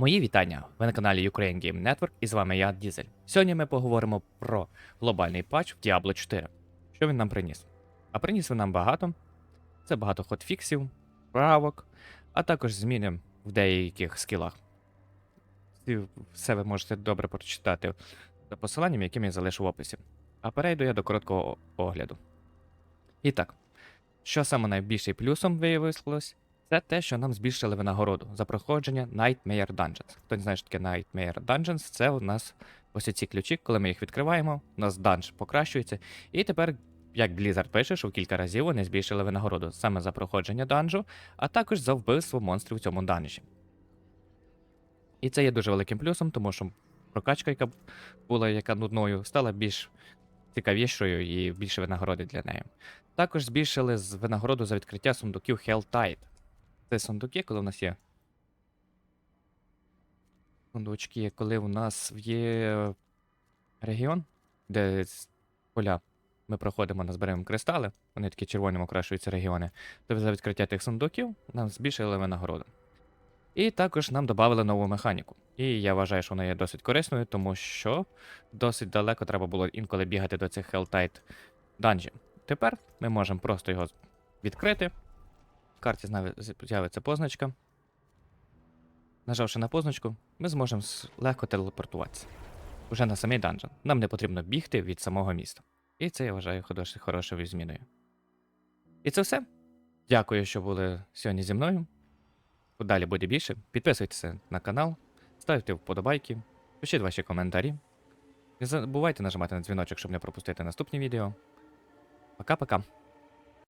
Мої вітання! Ви на каналі Ukraine Game Network і з вами я, Дізель. Сьогодні ми поговоримо про глобальний патч в Diablo 4. Що він нам приніс? А приніс він нам багато. Це багато хотфіксів, правок, а також зміни в деяких скілах. Все ви можете добре прочитати за посиланням, яким я залишу в описі. А перейду я до короткого огляду. І так, що саме найбільшим плюсом виявилось, це те, що нам збільшили винагороду за проходження Nightmare Dungeons. Хто не знає, що таке Nightmare Dungeons, це у нас ось ці ключі, коли ми їх відкриваємо, у нас данж покращується. І тепер, як Blizzard пише, що в кілька разів вони збільшили винагороду саме за проходження данжу, а також за вбивство монстрів в цьому данжі. І це є дуже великим плюсом, тому що прокачка, яка була яка нудною, стала більш цікавішою і більше винагороди для неї. Також збільшили винагороду за відкриття сундуків Hell Tide. Це сундуки, коли у нас є. Сундучки, коли у нас є регіон, де поля ми проходимо, назбираємо кристали, вони такі червоним окрашуються регіони. То за відкриття тих сундуків нам збільшили винагороду. І також нам додали нову механіку. І я вважаю, що вона є досить корисною, тому що досить далеко треба було інколи бігати до цих Helltide данжів. Тепер ми можемо просто його відкрити. В карті з'явиться позначка. Нажавши на позначку, ми зможемо легко телепортуватися. Уже на самий данжен. Нам не потрібно бігти від самого міста. І це я вважаю хорошою зміною. І це все. Дякую, що були сьогодні зі мною. Далі буде більше. Підписуйтеся на канал, ставте вподобайки, пишіть ваші коментарі. Не забувайте нажимати на дзвіночок, щоб не пропустити наступні відео. Пока-пока.